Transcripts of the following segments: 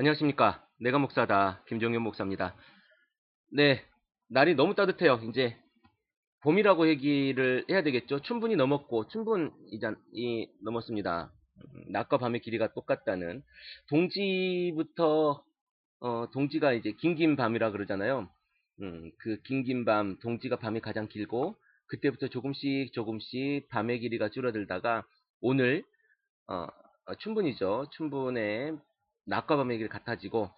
안녕하십니까. 내가 목사다. 김종현 목사입니다. 네. 날이 너무 따뜻해요. 이제 봄이라고 얘기를 해야 되겠죠. 춘분이 넘었고, 춘분이 넘었습니다. 음, 낮과 밤의 길이가 똑같다는. 동지부터, 어, 동지가 이제 긴긴 밤이라 그러잖아요. 음, 그 긴긴 밤, 동지가 밤이 가장 길고, 그때부터 조금씩 조금씩 밤의 길이가 줄어들다가, 오늘, 어, 어, 춘분이죠. 춘분의 낮과 밤의 길이 같아지고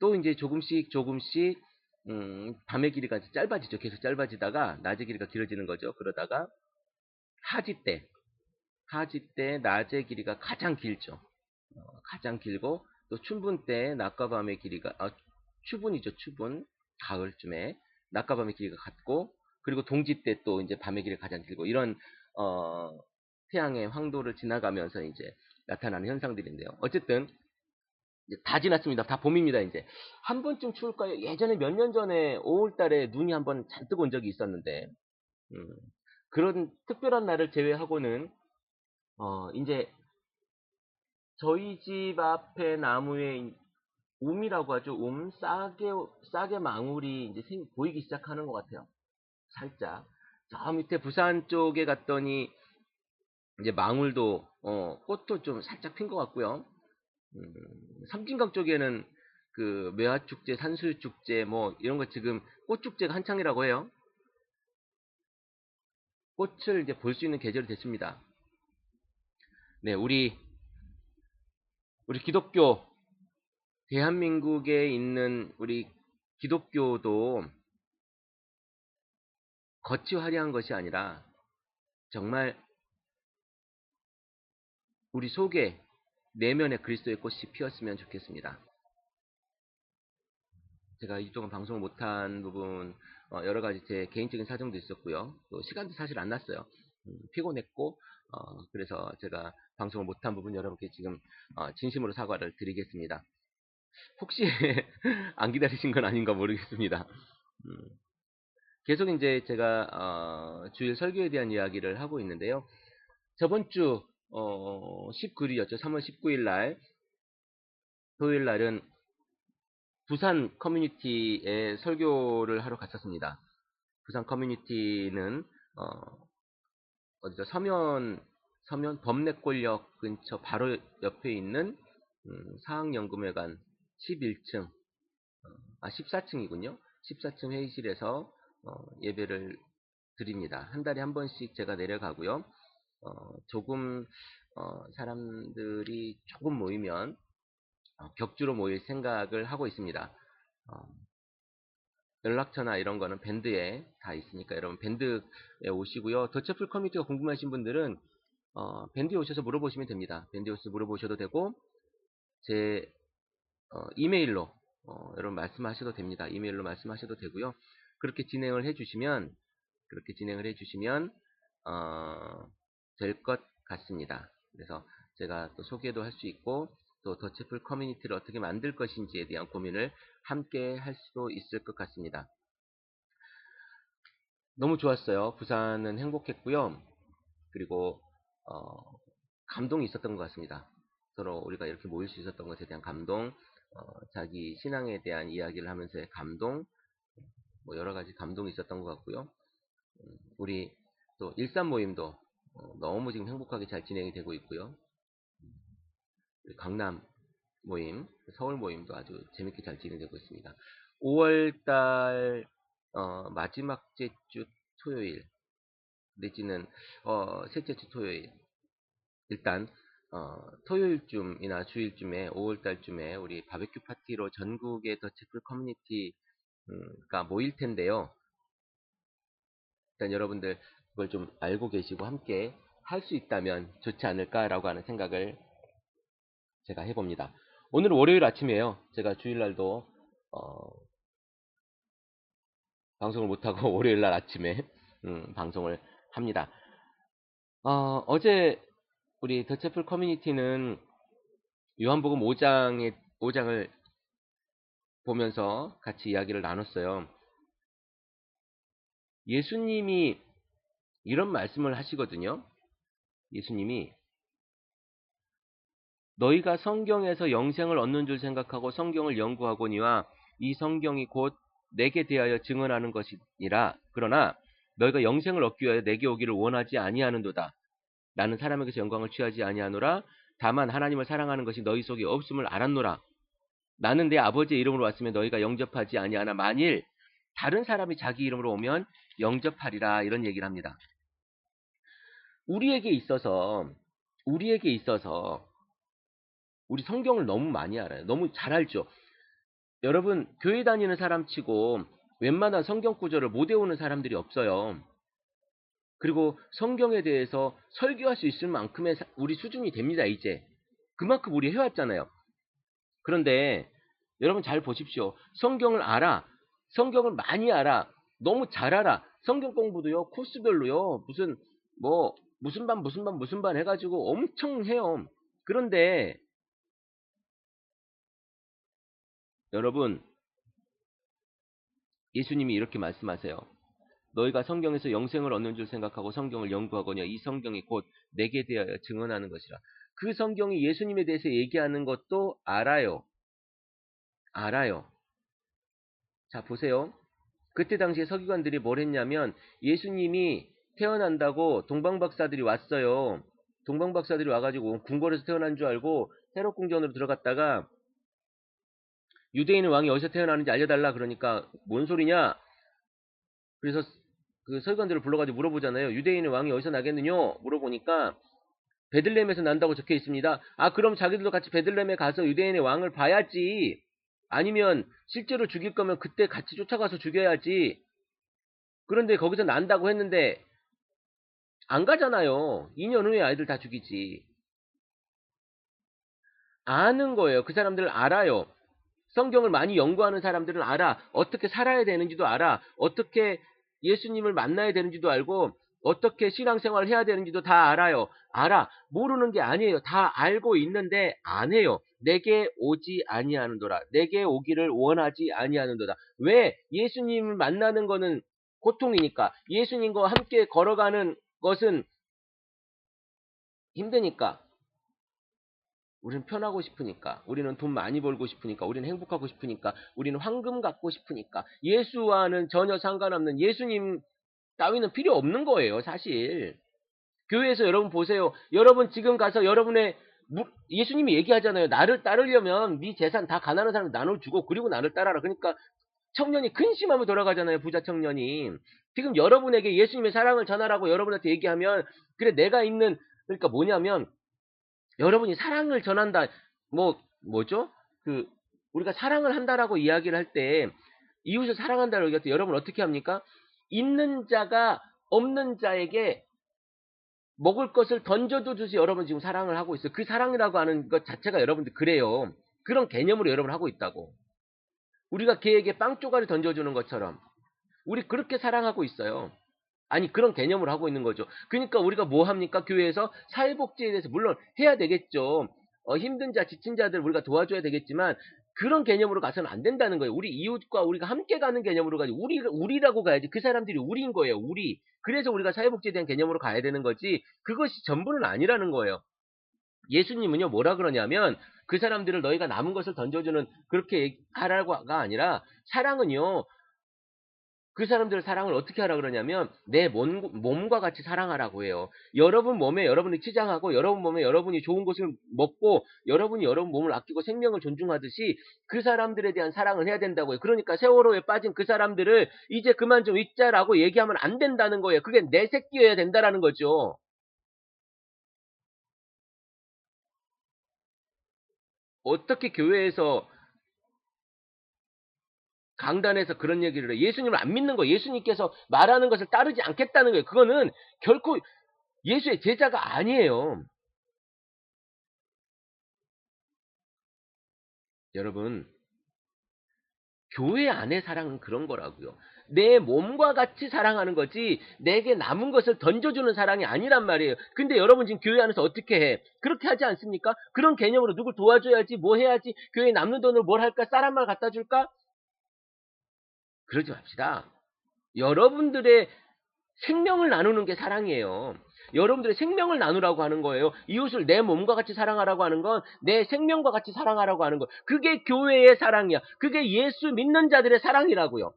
또 이제 조금씩 조금씩 음, 밤의 길이가 짧아지죠. 계속 짧아지다가 낮의 길이가 길어지는 거죠. 그러다가 하지 때, 하지 때 낮의 길이가 가장 길죠. 어, 가장 길고 또 춘분 때 낮과 밤의 길이가 아, 추분이죠. 추분 가을쯤에 낮과 밤의 길이가 같고 그리고 동지 때 또 이제 밤의 길이가 가장 길고 이런 어, 태양의 황도를 지나가면서 이제 나타나는 현상들인데요. 어쨌든 다 지났습니다. 다 봄입니다, 이제. 한 번쯤 추울까요? 예전에 몇 년 전에 5월 달에 눈이 한 번 잔뜩 온 적이 있었는데, 음, 그런 특별한 날을 제외하고는, 어, 이제, 저희 집 앞에 나무에 움이라고 하죠. 움, 싸게, 싸게 망울이 이제 생, 보이기 시작하는 것 같아요. 살짝. 저 밑에 부산 쪽에 갔더니, 이제 망울도, 어, 꽃도 좀 살짝 핀 것 같고요. 음, 삼진강 쪽에는 그 매화축제, 산수유축제 뭐 이런 거 지금 꽃축제가 한창이라고 해요. 꽃을 이제 볼 수 있는 계절이 됐습니다. 네, 우리 우리 기독교 대한민국에 있는 우리 기독교도 겉이 화려한 것이 아니라 정말 우리 속에 내면에 그리스도의 꽃이 피었으면 좋겠습니다. 제가 이쪽은 방송을 못한 부분 어, 여러 가지 제 개인적인 사정도 있었고요. 또 시간도 사실 안 났어요. 음, 피곤했고 어, 그래서 제가 방송을 못한 부분 여러분께 지금 어, 진심으로 사과를 드리겠습니다. 혹시 안 기다리신 건 아닌가 모르겠습니다. 음, 계속 이제 제가 어, 주일 설교에 대한 이야기를 하고 있는데요. 저번 주 어, 19일이었죠. 3월 19일 날 토요일 날은 부산 커뮤니티에 설교를 하러 갔었습니다. 부산 커뮤니티는 어, 어디죠? 서면 서면 범내골역 근처 바로 옆에 있는 음, 사학연구회관 11층 어, 아 14층이군요. 14층 회의실에서 어, 예배를 드립니다. 한 달에 한 번씩 제가 내려가고요. 어, 조금 어, 사람들이 조금 모이면 어, 격주로 모일 생각을 하고 있습니다. 어, 연락처나 이런 거는 밴드에 다 있으니까 여러분 밴드에 오시고요. 더체플 커뮤니티가 궁금하신 분들은 어, 밴드에 오셔서 물어보시면 됩니다. 밴드에 오셔서 물어보셔도 되고 제 어, 이메일로 어, 여러분 말씀하셔도 됩니다. 이메일로 말씀하셔도 되고요. 그렇게 진행을 해주시면 그렇게 진행을 해주시면 어, 될 것 같습니다. 그래서 제가 또 소개도 할 수 있고 또 더치플 커뮤니티를 어떻게 만들 것인지에 대한 고민을 함께 할 수도 있을 것 같습니다. 너무 좋았어요. 부산은 행복했고요. 그리고 어, 감동이 있었던 것 같습니다. 서로 우리가 이렇게 모일 수 있었던 것에 대한 감동, 어, 자기 신앙에 대한 이야기를 하면서의 감동, 뭐 여러 가지 감동이 있었던 것 같고요. 음, 우리 또 일산 모임도 어, 너무 지금 행복하게 잘 진행이 되고 있고요. 강남 모임, 서울 모임도 아주 재밌게 잘 진행되고 있습니다. 5월달 어, 마지막 주 토요일 내지는 어, 셋째 주 토요일 일단 어, 토요일쯤이나 주일쯤에 5월달쯤에 우리 바베큐 파티로 전국의 더치플 커뮤니티가 모일 텐데요. 일단 여러분들 그걸 좀 알고 계시고 함께 할 수 있다면 좋지 않을까라고 하는 생각을 제가 해봅니다. 오늘 월요일 아침이에요. 제가 주일날도 어, 방송을 못하고 월요일날 아침에 음, 방송을 합니다. 어, 어제 우리 더체플 커뮤니티는 요한복음 5장의 5장을 보면서 같이 이야기를 나눴어요. 예수님이 이런 말씀을 하시거든요. 예수님이 너희가 성경에서 영생을 얻는 줄 생각하고 성경을 연구하거니와 이 성경이 곧 내게 대하여 증언하는 것이니라. 그러나 너희가 영생을 얻기 위하여 내게 오기를 원하지 아니하는도다. 나는 사람에게서 영광을 취하지 아니하노라. 다만 하나님을 사랑하는 것이 너희 속에 없음을 알았노라. 나는 내 아버지의 이름으로 왔으면 너희가 영접하지 아니하나 만일 다른 사람이 자기 이름으로 오면 영접하리라 이런 얘기를 합니다. 우리에게 있어서 우리에게 있어서 우리 성경을 너무 많이 알아요. 너무 잘 알죠. 여러분 교회 다니는 사람 치고 웬만한 성경 구절을 못 외우는 사람들이 없어요. 그리고 성경에 대해서 설교할 수 있을 만큼의 사- 우리 수준이 됩니다, 이제. 그만큼 우리 해왔잖아요. 그런데 여러분 잘 보십시오. 성경을 알아. 성경을 많이 알아. 너무 잘 알아. 성경 공부도요, 코스별로요, 무슨, 뭐, 무슨 반, 무슨 반, 무슨 반 해가지고 엄청 해요. 그런데, 여러분, 예수님이 이렇게 말씀하세요. 너희가 성경에서 영생을 얻는 줄 생각하고 성경을 연구하거냐 이 성경이 곧 내게 대하여 증언하는 것이라. 그 성경이 예수님에 대해서 얘기하는 것도 알아요. 알아요. 자, 보세요. 그때 당시에 서기관들이 뭘 했냐면 예수님이 태어난다고 동방박사들이 왔어요. 동방박사들이 와가지고 궁궐에서 태어난 줄 알고 헤롯 궁전으로 들어갔다가 유대인의 왕이 어디서 태어나는지 알려달라 그러니까 뭔 소리냐? 그래서 그 서기관들을 불러가지고 물어보잖아요. 유대인의 왕이 어디서 나겠느냐? 물어보니까 베들레헴에서 난다고 적혀 있습니다. 아 그럼 자기들도 같이 베들레헴에 가서 유대인의 왕을 봐야지. 아니면 실제로 죽일 거면 그때 같이 쫓아가서 죽여야지. 그런데 거기서 난다고 했는데 안 가잖아요. 2년 후에 아이들 다 죽이지. 아는 거예요. 그 사람들 알아요. 성경을 많이 연구하는 사람들은 알아. 어떻게 살아야 되는지도 알아. 어떻게 예수님을 만나야 되는지도 알고 어떻게 신앙생활을 해야 되는지도 다 알아요. 알아. 모르는 게 아니에요. 다 알고 있는데 안 해요. 내게 오지 아니하는도다. 내게 오기를 원하지 아니하는도다. 왜? 예수님을 만나는 거는 고통이니까. 예수님과 함께 걸어가는 것은 힘드니까. 우리는 편하고 싶으니까, 우리는 돈 많이 벌고 싶으니까, 우리는 행복하고 싶으니까, 우리는 황금 갖고 싶으니까, 예수와는 전혀 상관없는 예수님 따위는 필요 없는 거예요, 사실. 교회에서 여러분 보세요. 여러분 지금 가서 여러분의 무- 예수님이 얘기하잖아요. 나를 따르려면 네 재산 다 가난한 사람 나눠주고 그리고 나를 따라라. 그러니까 청년이 근심하며 돌아가잖아요. 부자 청년이. 지금 여러분에게 예수님의 사랑을 전하라고 여러분한테 얘기하면 그래 내가 있는 그러니까 뭐냐면 여러분이 사랑을 전한다. 뭐 뭐죠? 그 우리가 사랑을 한다라고 이야기를 할 때 이웃을 사랑한다고 얘기할 때 여러분 어떻게 합니까? 있는 자가 없는 자에게 먹을 것을 주지 여러분 지금 사랑을 하고 있어요. 그 사랑이라고 하는 것 자체가 여러분들 그래요. 그런 개념으로 여러분 하고 있다고. 우리가 걔에게 빵 쪼가리 던져주는 것처럼 우리 그렇게 사랑하고 있어요. 아니 그런 개념으로 하고 있는 거죠. 그러니까 우리가 뭐 합니까? 교회에서 사회복지에 대해서 물론 해야 되겠죠. 어, 힘든 자, 지친 자들 우리가 도와줘야 되겠지만 그런 개념으로 가서는 안 된다는 거예요. 우리 이웃과 우리가 함께 가는 개념으로 가지 우리 우리라고 가야지. 그 사람들이 우리인 거예요. 우리. 그래서 우리가 사회복지에 대한 개념으로 가야 되는 거지. 그것이 전부는 아니라는 거예요. 예수님은요 뭐라 그러냐면 그 사람들을 너희가 남은 것을 던져주는 그렇게 하라고가 아니라 사랑은요 그 사람들의 사랑을 어떻게 하라 그러냐면 내 몸, 몸과 같이 사랑하라고 해요. 여러분 몸에 여러분이 치장하고 여러분 몸에 여러분이 좋은 것을 먹고 여러분이 여러분 몸을 아끼고 생명을 존중하듯이 그 사람들에 대한 사랑을 해야 된다고요. 그러니까 세월호에 빠진 그 사람들을 이제 그만 좀 잊자라고 얘기하면 안 된다는 거예요. 그게 내 새끼여야 된다라는 거죠. 어떻게 교회에서 강단에서 그런 얘기를 해. 예수님을 안 믿는 거예요. 예수님께서 말하는 것을 따르지 않겠다는 거예요. 그거는 결코 예수의 제자가 아니에요. 여러분, 교회 안의 사랑은 그런 거라고요. 내 몸과 같이 사랑하는 거지 내게 남은 것을 던져주는 사랑이 아니란 말이에요. 근데 여러분 지금 교회 안에서 어떻게 해? 그렇게 하지 않습니까? 그런 개념으로 누굴 도와줘야지 뭐 해야지 교회에 남는 돈으로 뭘 할까? 쌀 한 말 갖다 줄까? 그러지 맙시다. 여러분들의 생명을 나누는 게 사랑이에요. 여러분들의 생명을 나누라고 하는 거예요. 이웃을 내 몸과 같이 사랑하라고 하는 건 내 생명과 같이 사랑하라고 하는 거. 그게 교회의 사랑이야. 그게 예수 믿는 자들의 사랑이라고요.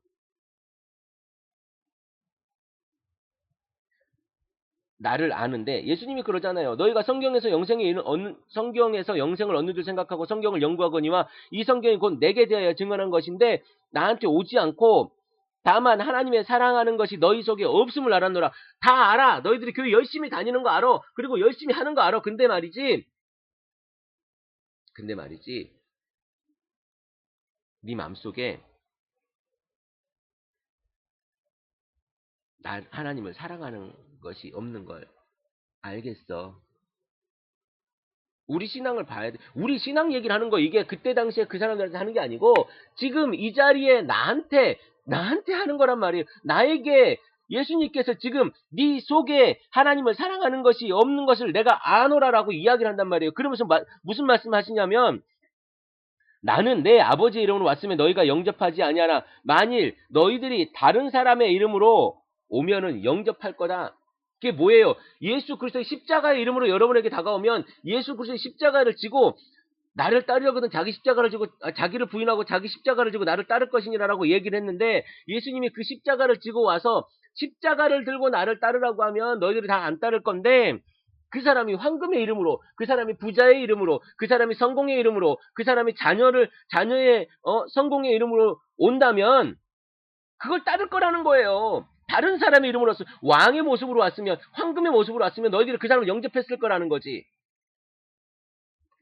나를 아는데 예수님이 그러잖아요. 너희가 성경에서 영생에 이르, 얻는, 성경에서 영생을 얻는 줄 생각하고 성경을 연구하거니와 이 성경이 곧 내게 대하여 증언한 것인데 나한테 오지 않고 다만 하나님의 사랑하는 것이 너희 속에 없음을 알았노라. 다 알아. 너희들이 교회 열심히 다니는 거 알아. 그리고 열심히 하는 거 알아. 근데 말이지. 근데 말이지. 네 마음속에 나 하나님을 사랑하는 것이 없는 걸 알겠어. 우리 신앙을 봐야 돼. 우리 신앙 얘기를 하는 거 이게 그때 당시에 그 사람들한테 하는 게 아니고 지금 이 자리에 나한테 나한테 하는 거란 말이에요. 나에게 예수님께서 지금 네 속에 하나님을 사랑하는 것이 없는 것을 내가 아노라라고 이야기를 한단 말이에요. 그러면서 마- 무슨 말씀하시냐면 나는 내 아버지의 이름으로 왔으면 너희가 영접하지 아니하나 만일 너희들이 다른 사람의 이름으로 오면은 영접할 거다. 그게 뭐예요? 예수 그리스도의 십자가의 이름으로 여러분에게 다가오면 예수 그리스도의 십자가를 지고 나를 따르려거든 자기 십자가를 지고 아, 자기를 부인하고 자기 십자가를 지고 나를 따를 것이니라라고 얘기를 했는데 예수님이 그 십자가를 지고 와서 십자가를 들고 나를 따르라고 하면 너희들이 다 안 따를 건데 그 사람이 황금의 이름으로 그 사람이 부자의 이름으로 그 사람이 성공의 이름으로 그 사람이 자녀를 자녀의 어, 성공의 이름으로 온다면 그걸 따를 거라는 거예요. 다른 사람의 이름으로 왔으면 왕의 모습으로 왔으면 황금의 모습으로 왔으면 너희들이 그 사람을 영접했을 거라는 거지.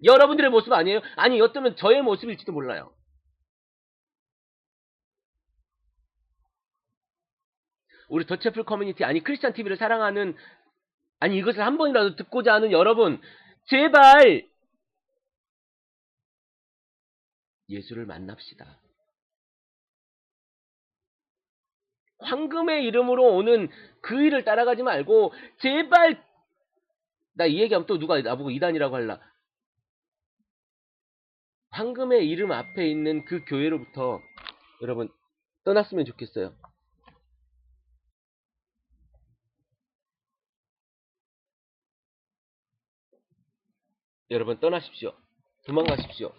여러분들의 모습 아니에요? 아니 어쩌면 저의 모습일지도 몰라요. 우리 더체플 커뮤니티 아니 크리스찬 TV를 사랑하는 아니 이것을 한 번이라도 듣고자 하는 여러분 제발 예수를 만납시다. 황금의 이름으로 오는 그 일을 따라가지 말고 제발 나 이 얘기하면 또 누가 나보고 이단이라고 할라. 황금의 이름 앞에 있는 그 교회로부터 여러분 떠났으면 좋겠어요. 여러분 떠나십시오. 도망가십시오.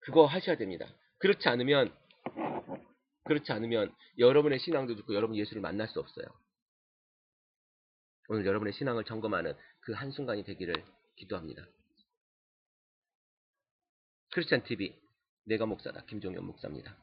그거 하셔야 됩니다. 그렇지 않으면 그렇지 않으면 여러분의 신앙도 듣고 여러분 예수를 만날 수 없어요. 오늘 여러분의 신앙을 점검하는 그 한순간이 되기를 기도합니다. 크리스찬 TV 내가 목사다 김종현 목사입니다.